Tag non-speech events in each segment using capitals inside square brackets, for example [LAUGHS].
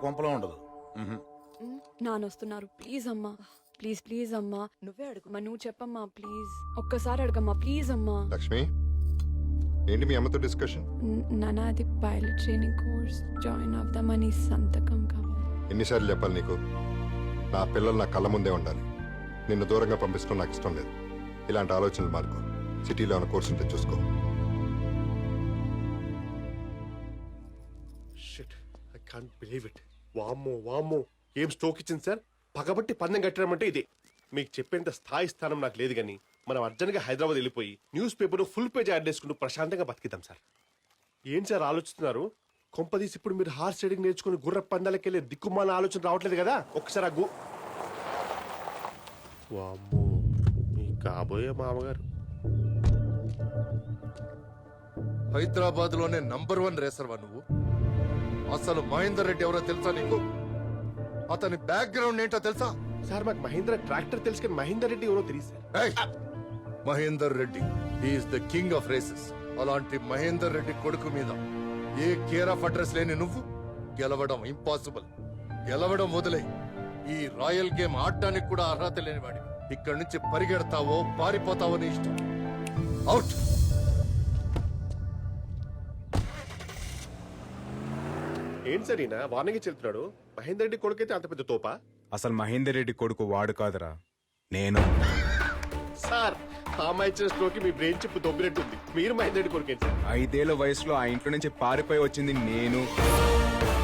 కొంపలో ఉండదు. నాన్న వస్తున్నారు ప్లీజ్ అమ్మా. ప్లీజ్ ప్లీజ్ అమ్మా. నువ్వే అడుగు. అమ్మా నువ్వు చెప్పమ్మా ప్లీజ్. ఒక్కసారి అడగమ్మా ప్లీజ్ అమ్మా. లక్ష్మి ఏంటి మీ అమ్మతో డిస్కషన్? న- నాన్న అది పైలట్ ట్రైనింగ్ కోర్స్ జాయిన్ అవుదామని సంతకం కావాలి. ఎన్నిసార్లు చెప్పాలి నీకు? నా పిల్లలు నా కళ్ళ ముందే ఉండాలి. నిన్ను దూరంగా పంపించడం నాకు ఇష్టం లేదు. ఇలాంటి ఆలోచనలు మార్కు. సిటీలో ఉన్న కోర్సు ఉంటే చూసుకో. Shit I can't believe it వామ్మో వామ్మో. ఏం స్ట్రోక్ ఇచ్చింది సార్? పగబట్టి పందెం కట్టడం అంటే ఇదే. మీకు చెప్పేంత స్థాయి స్థానం నాకు లేదు కానీ మనం అర్జెంట్గా హైదరాబాద్ వెళ్ళిపోయి news paper full page ad చేసుకుంటూ ప్రశాంతంగా బతికిద్దాం సార్. ఏం సార్ ఆలోచిస్తున్నారు? కొంపదీసి ఇప్పుడు మీరు హార్స్ రైడింగ్ నేర్చుకుని గుర్ర పందాలకి వెళ్ళే దిక్కుమాల ఆలోచన రావట్లేదు కదా? ఒకసారి ఆ గు వామ్మో మీ కాబోయే మామగారు. హైదరాబాద్లోనే నంబర్ వన్ రేసర్వా నువ్వు? అసలు మహేందర్ రెడ్డి ఎవరో తెలుసా నీకు? అతని బ్యాక్గ్రౌండ్ ఏంటో తెలుసా? సార్ మాకు మహేంద్ర ట్రాక్టర్ తెలుసు కానీ మహేందర్ రెడ్డి ఎవరో తెలియదు సార్. ఏయ్! Mahender Reddy is the king of races అలాంటి మహేందర్ రెడ్డి కొడుకు మీద ఏ కేర్ ఆఫ్ అడ్రస్ లేని నువ్వు? గెలవడం ఇంపాసిబుల్ గెలవడం వదిలే. ఈ రాయల్ గేమ్ ఆడడానికి కూడా అర్హత లేని వాడి ఇక్కడి నుంచి పరిగెడతావో పారిపోతావో నీ ఇష్టం. అవుట్ ఏంటి సార్ ఈయన? వార్నింగ్ చెప్తున్నాడు మహేందర్ రెడ్డి కొడుకైతే అంత పెద్ద తోపా? అసలు మహేందర్ రెడ్డి కొడుకు వాడు కాదురా. నేను. సార్ ఆ ఇచ్చిన స్ట్రోక్ మీ బ్రెయిన్ చిప్ దొబ్బినట్టుంది. మీరు మహేందర్ రెడ్డి కొడుకేంటి సార్? ఐదేళ్ళ వయసులో ఆ ఇంట్లో నుంచి పారిపోయి వచ్చింది నేను.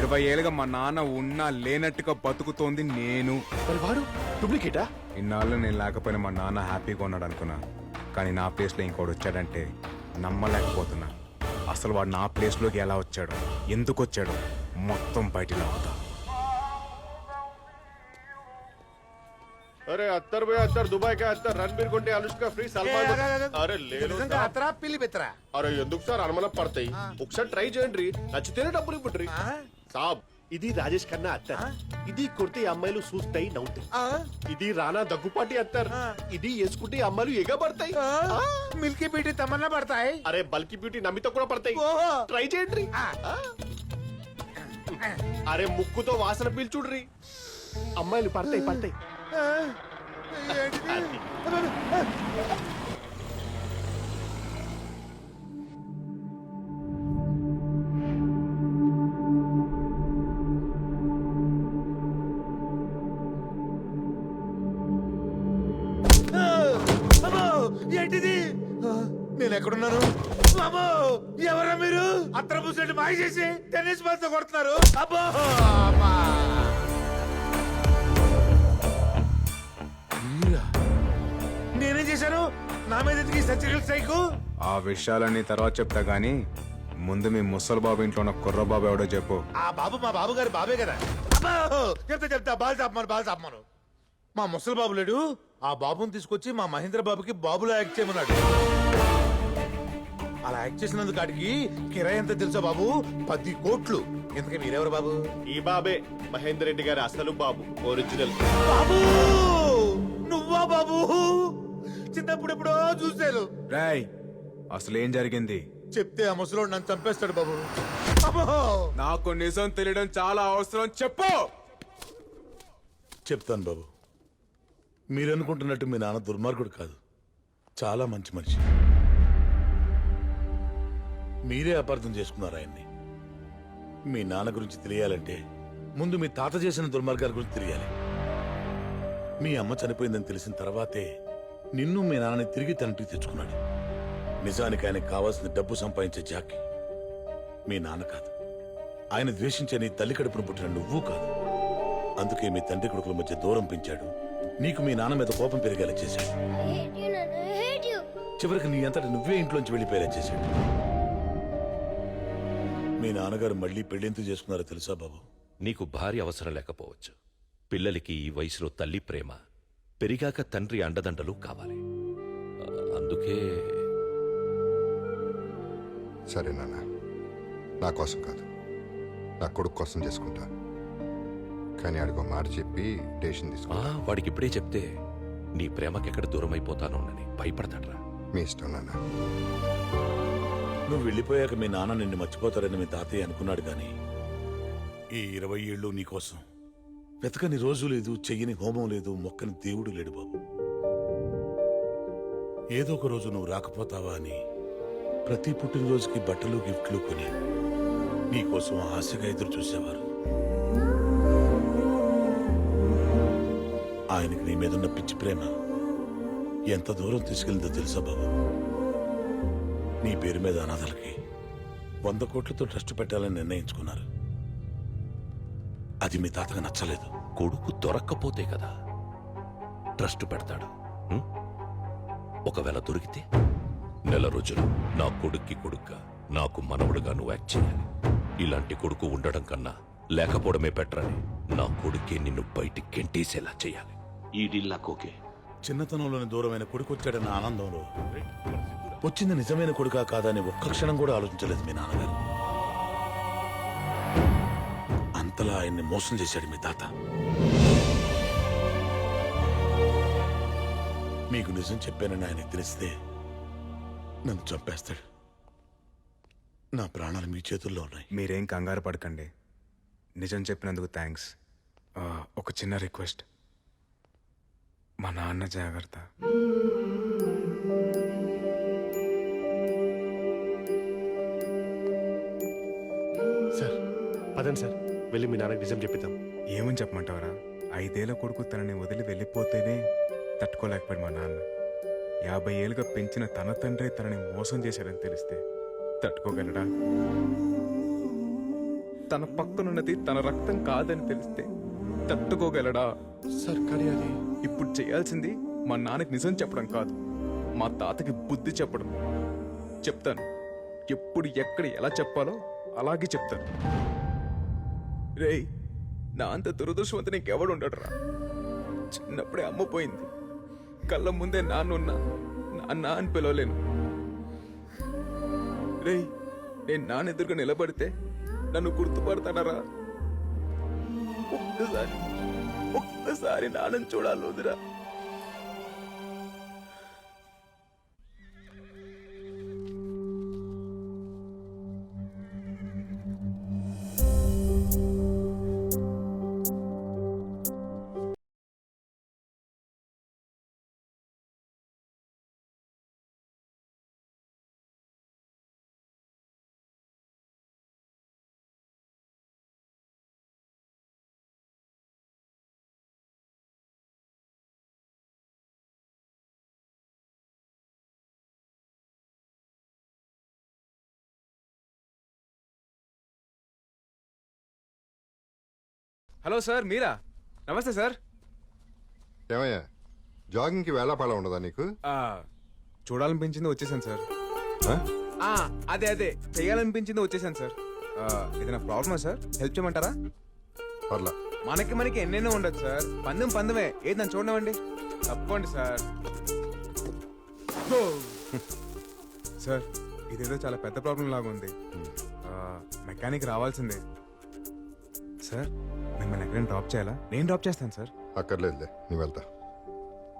ఇరవై ఏళ్ళుగా మా నాన్న ఉన్నా లేనట్టుగా బతుకుతోంది నేను. మరి వాడు డూప్లికేటా ఇన్నాళ్ళు నేను లేకపోయినా మా నాన్న హ్యాపీగా ఉన్నాడు అనుకున్నా. కానీ నా ప్లేస్లో ఇంకోటి వచ్చాడంటే నమ్మలేకపోతున్నా. అసలు వాడు నా ప్లేస్లోకి ఎలా వచ్చాడు? ఎందుకు వచ్చాడు? మొత్తం బయటిలో అవుతా అరే అత్తర్ పోయి అత్తర్ దుబాయ్ కా అత్తర్ రణబీర్ కొంటే అనుష్క ఫ్రీ సల్మాన్ అరే లేదు సార్. అతరా పిల్లి బెత్తరా అరే ఎందుకు సార్ అనుమానం పడతాయి? ఒకసారి ట్రై చేయండి నచ్చితేనే డబ్బులు ఇవ్వండి సాబ్ ఇది రాజేష్ ఖన్నా అత్తర్. ఇది కొడితే ఈ అమ్మాయిలు చూస్తాయి నవ్వుతాయి. ఇది రానా దగ్గుపాటి అత్తర్. ఇది వేసుకుంటే ఈ అమ్మాయిలు ఎగబడతాయి. ఆ. మిల్కీ పీటి తమన్నా పడతాయి. అరే బల్కి బ్యూటీ నమ్మితో కూడా పడతాయి. ట్రై చేయండి ఆ. అరే ముక్కుతో వాసన పీల్చుడ్రి. అమ్మాయిలు పడతాయి పడతాయి. ఏంటిది? నేను ఎక్కడున్నాను? పూసేట్టు మాయ చేసి టెన్నిస్ బాల్తో కొడుతున్నారు. అబ్బో! అమ్మా. నేనేం చేశాను? నా మీద ఎందుకు ఈ సర్జికల్ స్ట్రైక్? ఆ విషయాలన్నీ తర్వాత చెప్తా గానీ ముందు మీ ముసలి బాబు ఇంట్లో ఉన్న కుర్రబాబు ఎవడో చెప్పు. ఆ బాబు మా బాబు గారి బాబే కదా. అబ్బో! చెప్తా చెప్తా. బాల్ చాపమాను బాల్ చాపమాను మా ముసలి బాబు లేడు. ఆ బాబుని తీసుకొచ్చి మా మహేంద్ర బాబుకి బాబులో యాక్ట్ చేయమన్నాడు. అలా యాక్ట్ చేసినందుకు కాడికి కిరాయి ఎంత తెలుసా బాబు? పది కోట్లు. ఎందుకే మీరెవరు బాబు? ఈ బాబే మహేందర్ రెడ్డి గారి అసలు బాబు ఒరిజినల్ బాబు! నువ్వా బాబు? చిన్నప్పుడు ఎప్పుడో చూశాను. రాయ్ అసలేం జరిగింది? చెప్తే ఆ ముసలోడు నన్ను చంపేస్తాడు బాబు. అబ్బో! నాకు నిజం తెలియడం చాలా అవసరం. చెప్పు! చెప్తాను బాబు. మీరు అనుకుంటున్నట్టు మీ నాన్న దుర్మార్గుడు కాదు. చాలా మంచి మనిషి. మీరే అపార్థం చేసుకున్నారు ఆయన్ని. మీ నాన్న గురించి తెలియాలంటే ముందు మీ తాత చేసిన దుర్మార్గాల గురించి తెలియాలి. మీ అమ్మ చనిపోయిందని తెలిసిన తర్వాతే నిన్ను మీ నాన్నని తిరిగి తనటికి తెచ్చుకున్నాడు. నిజానికి ఆయనకు కావాల్సిన డబ్బు సంపాదించే జాకి మీ నాన్న కాదు. ఆయన ద్వేషించే నీ తల్లి కడుపును పుట్టిన నువ్వు కాదు. అందుకే మీ తండ్రి కొడుకుల మధ్య దూరం పెంచాడు. నీకు మీ నాన్న మీద కోపం పెరిగేలా చేశాడు. చివరికి నీ అంతటి నువ్వే ఇంట్లోంచి వెళ్ళిపోయేలా చేశాడు. మీ నాన్నగారు మళ్ళీ పెళ్ళింతు చేసుకున్నారో తెలుసా బాబు? నీకు భార్య అవసరం లేకపోవచ్చు. పిల్లలకి ఈ వయసులో తల్లి ప్రేమ పెరిగాక తండ్రి అండదండలు కావాలి. అందుకే సరే నాన్న నా కోసం కాదు. నా కొడుకు కోసం చేసుకుంటా. కానీ అడుగు మాట చెప్పి డేషన్ ఆ, తీసుకో. వాడికి ఇప్పుడే చెప్తే నీ ప్రేమకెక్కడ దూరం అయిపోతానోనని భయపడతాడ్రా. మీ ఇష్టం నాన్న. నువ్వు వెళ్ళిపోయాక మీ నాన్న నిన్ను మర్చిపోతారని మీ తాతయ్య అనుకున్నాడు కానీ ఈ ఇరవై ఏళ్ళు నీకోసం వెతకని రోజు లేదు చెయ్యని హోమం లేదు మొక్కని దేవుడు లేడు బాబు. ఏదో ఒక రోజు నువ్వు రాకపోతావా అని ప్రతి పుట్టినరోజుకి బట్టలు గిఫ్ట్లు కొని నీకోసం ఆశగా ఎదురు చూసేవారు ఆయనకి నీ మీదున్న పిచ్చి ప్రేమ ఎంత దూరం తీసుకెళ్ళిందో తెలుసా బాబు? నీ పేరు మీద అనాథలకి వంద కోట్లతో ట్రస్ట్ పెట్టాలని నిర్ణయించుకున్నారు. అది మీ తాతగా నచ్చలేదు. కొడుకు దొరక్కపోతే కదా? ట్రస్ట్ పెడతాడు. ఉం? ఒకవేళ దొరికితే? నెల రోజులు నా కొడుక్కి కొడుగ్గా నాకు మనవడుగా నువ్వు యాక్ట్ చేయాలి. ఇలాంటి కొడుకు ఉండడం కన్నా లేకపోవడమే బెటర్ అని నా కొడుకే నిన్ను బయటికి గెంటేసేలా చేయాలి. ఈ డీల్ నాకు ఓకే. చిన్నతనంలోని దూరమైన కొడుకు వచ్చాడన్న ఆనందంలో వచ్చింది నిజమైన కొడుకా కాదని ఒక్క క్షణం కూడా ఆలోచించలేదు మీ నాన్నగారు. అంతలా ఆయన్ని మోసం చేశాడు మీ తాత. మీకు నిజం చెప్పానని ఆయనకు తెలిస్తే నన్ను చంపేస్తాడు. నా ప్రాణాలు మీ చేతుల్లో ఉన్నాయి. మీరేం కంగారు పడకండి. నిజం చెప్పినందుకు థ్యాంక్స్. ఒక చిన్న రిక్వెస్ట్. మా నాన్న జాగ్రత్త. పదండి సార్. వెళ్ళి మీ నాన్నకి నిజం చెప్పిద్దాం. ఏమని చెప్పమంటావరా? ఐదేళ్ళ కొడుకు తనని వదిలి వెళ్ళిపోతేనే తట్టుకోలేకపోయాడు మా నాన్న. యాభై ఏళ్ళుగా పెంచిన తన తండ్రి తనని మోసం చేశాడని తెలిస్తే తట్టుకోగలడా? తన పక్కనున్నది తన రక్తం కాదని తెలిస్తే తట్టుకోగలడా? సార్ కానీ అది ఇప్పుడు చేయాల్సింది మా నాన్నకి నిజం చెప్పడం కాదు. మా తాతకి బుద్ధి చెప్పడం. చెప్తాను. ఎప్పుడు ఎక్కడ ఎలా చెప్పాలో అలాగే చెప్తాను. రేయ్ నా అంత దురదృష్టవంత నీకెవడు ఉండడురా? చిన్నప్పుడే అమ్మ పోయింది. కళ్ళ ముందే నాన్నున్నా నాన్న అని పిలవలేను. రేయ్ నేను నాన్న ఎదురుగా నిలబడితే నన్ను గుర్తుపడతానరా? ఒక్కసారి ఒక్కసారి నాన్నని చూడాలి వదిరా. హలో సార్ మీరా? నమస్తే సార్. ఏమయ్యా జాగింగ్కి వేళాపాళ ఉండదా నీకు? ఆ, చూడాలనిపించింది వచ్చేసాను సార్. ఆ? ఆ, అదే అదే చేయాలనిపించింది వచ్చేసాను సార్. ఆ, ఏదైనా ప్రాబ్లమా సార్? హెల్ప్ చేయమంటారా? పర్లా. మనకి మనకి ఎన్నెన్నో ఉండదు సార్. పందెం పందమే. ఏది నన్ను చూడనివ్వండి. తప్పండి సార్. ఓ! సార్ ఇదేదో చాలా పెద్ద ప్రాబ్లం లాగా ఉంది. ఆ, మెకానిక్ రావాల్సిందే. సార్ మిమ్మల్ని ఎక్కడైనా డ్రాప్ చేయాలా? నేను డ్రాప్ చేస్తాను సార్ అక్కర్లేదులే నీ వెళ్తా.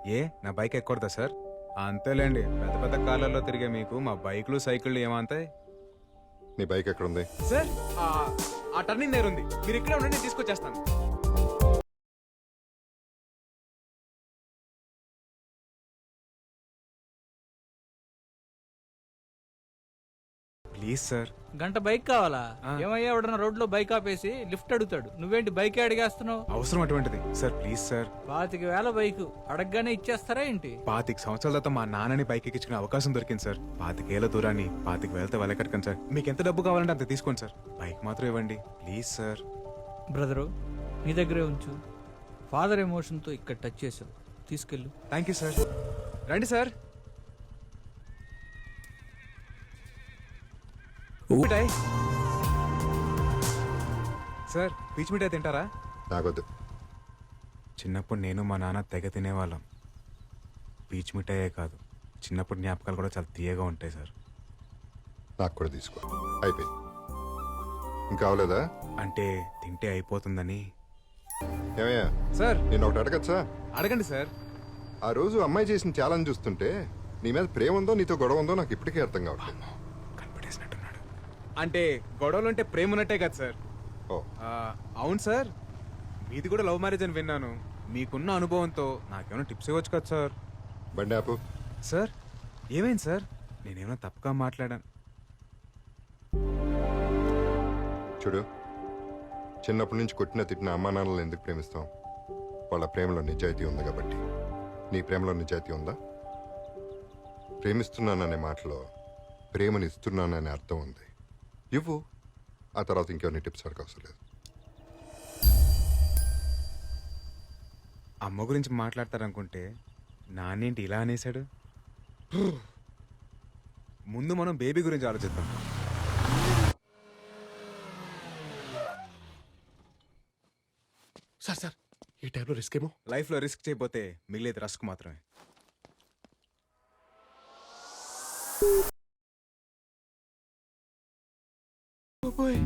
ఏ? నా బైక్ ఎక్కకూడదా సార్ అంతేలేండి. పెద్ద పెద్ద కార్లలో తిరిగే మీకు మా బైక్లు సైకిళ్ళు ఏమంతాయి? నీ బైక్ ఎక్కడుంది? సార్ ఆ టర్నింగ్ నేరుంది మీరు ఇక్కడే ఉండండి తీసుకొచ్చేస్తాను. Please sir. గంట బైక్ కావాలా. ఏమయ్యా ఎవడన్నా రోడ్లో బైక్ ఆపేసి లిఫ్ట్ అడుగుతాడు. నువ్వేంటి బైక్ అడిగేస్తున్నావు? అవసరం అటువంటిది. Sir please sir. పాతిక వేల బైక్. అడగగానే ఇచ్చేస్తారా ఏంటి? పాతిక సంవత్సరాల తర్వాత మా నాన్నని బైక్ ఎక్కించుకునే అవకాశం దొరికింది సార్. పాతికేళ్ళ దూరాన్ని పాతిక వేలతో వెళ్ళకట్టుకండి సార్. మీకు ఎంత డబ్బు కావాలంటే అంత తీసుకోండి సార్. బైక్ మాత్రం ఇవ్వండి. Please sir. బ్రదరు నీ దగ్గరే ఉంచు. ఫాదర్ ఎమోషన్తో ఇక్కడ టచ్ చేసావు తీసుకెళ్ళు. Thank you sir. రండి సార్. మిఠాయి. సార్ పీచ్ మిఠాయి తింటారా? నాకొద్దు చిన్నప్పుడు నేను మా నాన్న తెగ తినేవాళ్ళం. పీచ్ మిఠాయే కాదు చిన్నప్పుడు జ్ఞాపకాలు కూడా చాలా తీయగా ఉంటాయి సార్. నాకు కూడా తీసుకో. అయిపోయింది. ఇంకా అవలేదా అంటే తింటే అయిపోతుందని. ఏమయ్యా? సార్. నేను ఒకటి అడగచ్చా? అడగండి సార్. ఆ రోజు అమ్మాయి చేసిన ఛాలెంజ్ చూస్తుంటే నీ మీద ప్రేమ ఉందో నీతో గొడవ ఉందో నాకు ఇప్పటికీ అర్థం కావట్లేదు. అంటే గొడవలు అంటే ప్రేమ ఉన్నట్టే కదా సార్. ఓ. అవును సార్. మీది కూడా లవ్ మ్యారేజ్ అని విన్నాను. మీకున్న అనుభవంతో నాకేమైనా టిప్స్ ఇవ్వచ్చు కదా సార్? బండి ఆపు. సార్ ఏమైంది సార్? నేనేమైనా తప్పుగా మాట్లాడాను. చూడు చిన్నప్పటి నుంచి కొట్టిన తిట్టిన అమ్మా నాన్నలను ఎందుకు ప్రేమిస్తాం వాళ్ళ ప్రేమలో నిజాయితీ ఉంది కాబట్టి. నీ ప్రేమలో నిజాయితీ ఉందా? ప్రేమిస్తున్నాననే మాటలో ప్రేమని ఇస్తున్నాననే అర్థం ఉంది. ఇవ్వు. ఆ తర్వాత ఇంకెవరిని టిప్స్ అడగ అవసరం లేదు. అమ్మ గురించి మాట్లాడతారనుకుంటే నాన్నేంటి ఇలా అనేశాడు? ముందు మనం బేబీ గురించి ఆలోచిద్దాం. సార్ సార్ ఈ టైంలో రిస్క్ ఏమో? లైఫ్లో రిస్క్ చేయకపోతే మిగిలేది రస్క్ మాత్రమే. బాబోయ్,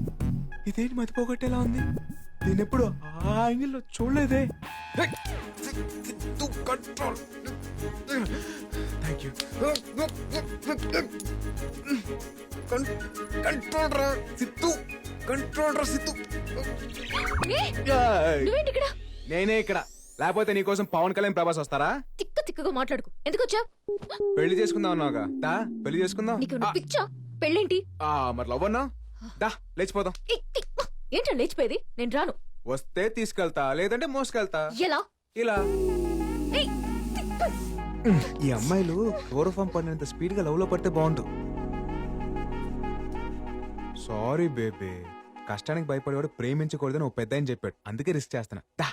ఇదేంటి మతిపోగొట్టేలా ఉంది? నేను ఎప్పుడు ఆ యాంగిల్లో చూడలేదే. కంట్రోల్ థ్యాంక్ యూ కంట్రోల్ రా సిత్తు కంట్రోల్ రా సిత్తు నువ్వేంటి ఇక్కడ? నేనే ఇక్కడ. లేకపోతే నీకోసం పవన్ కళ్యాణ్ ప్రభాస్ వస్తారా? తిక్క తిక్కగా మాట్లాడుకు. ఎందుకు వచ్చావు? పెళ్ళి చేసుకుందాం అన్నావుగా. దా పెళ్ళి చేసుకుందాం. నీకు పిచ్చా? పెళ్ళేంటి? ఆ, మరి లవ్ అన్నా దా లేచిపోదాం. ఏంట్రా లేచిపోయేది? నేను రాను. వస్తే తీసుకెళ్తా లేదంటే మోసుకెళ్తా. ఎలా? ఇలా. ఈ అమ్మాయిలు క్లోరోఫామ్ పడినంత స్పీడ్గా లవ్లో పడితే బాగుండు. సారీ బేబీ కష్టానికి భయపడేవాడు ప్రేమించకూడదని ఓ పెద్ద ఆయన చెప్పాడు. అందుకే రిస్క్ చేస్తున్నా. దా.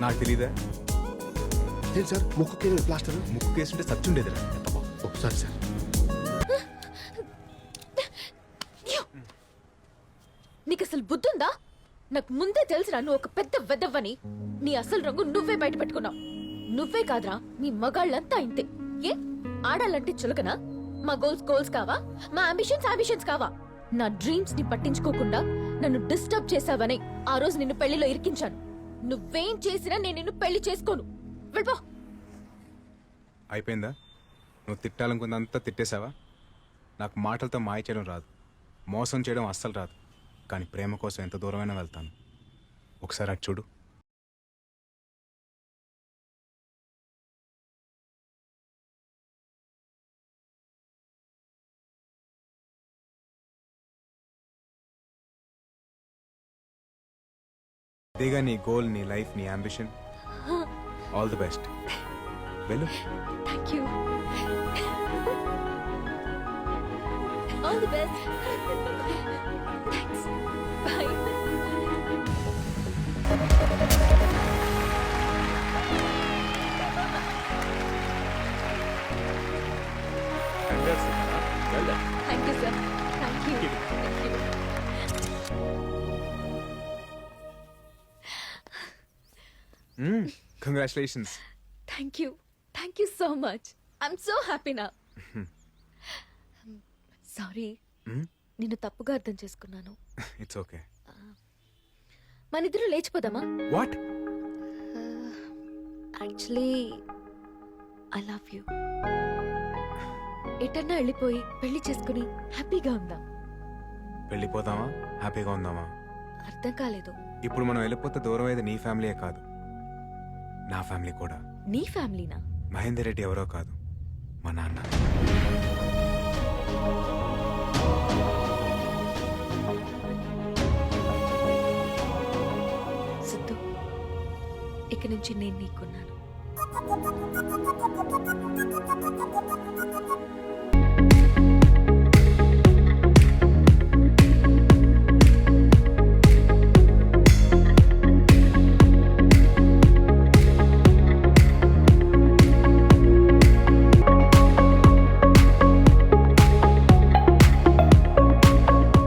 నాకు తెలీదా? ఏంటి సార్? ముక్కుకి ప్లాస్టర్? ముక్కు కేసుంటే సచ్చుండేదిరా ఓ సారీ. సార్ నీకు అసలు బుద్ధుందా? నాకు ముందే తెలుసురా నువ్వు ఒక పెద్ద వెదవ్వని నీ అసలు రంగు నువ్వే బయట పెట్టుకున్నావు. నువ్వే కాదురా మీ మగాళ్ళంతా ఇంతే. ఏ? ఆడాలంటే చులకనా? మా గోల్స్ గోల్స్ కావా? మా అంబిషన్స్ అంబిషన్స్ కావా? నా డ్రీమ్స్ని పట్టించుకోకుండా నన్ను డిస్టర్బ్ చేసావని ఆ రోజు నిన్ను పెళ్ళిలో ఇరికించాను. నువ్వేం చేసినా నేను నిన్ను పెళ్ళి చేసుకోను. వెళ్ళిపో. అయిపోయిందా? నువ్వు తిట్టాలనుకున్నంతా తిట్టేశావా? నాకు మాటలతో మాయ చేయడం రాదు. మోసం చేయడం అస్సలు రాదు. కానీ ప్రేమ కోసం ఎంత దూరమైనా వెళ్తాను. ఒకసారి అటు చూడు. ఇదేగా నీ గోల్ నీ లైఫ్ నీ అంబిషన్. All the best. వెళ్ళు thank you all the best thanks bye thank you sir thank you congratulations thank you thank you so much I'm so happy నా సారీ నిన్ను తప్పుగా అర్థం చేసుకున్నాను. [LAUGHS] ఇట్స్ ఓకే మన ఇద్దరు లేచిపోదామా? What actually I love you ఎటన్నా వెళ్ళిపోయి పెళ్ళి చేసుకుని హ్యాపీగా ఉందాం. వెళ్ళిపోదామా? హ్యాపీగా ఉందామా? అర్థం కాలేదు. ఇప్పుడు మనం వెళ్ళిపోతే దూరం అయ్యేది నీ ఫ్యామిలీయే కాదు. నా ఫ్యామిలీ కూడా. నీ ఫ్యామిలీనా? మహేందర్ రెడ్డి ఎవరో కాదు మా నాన్న. సిద్ధు ఇక నుంచి నేను నీకున్నాను.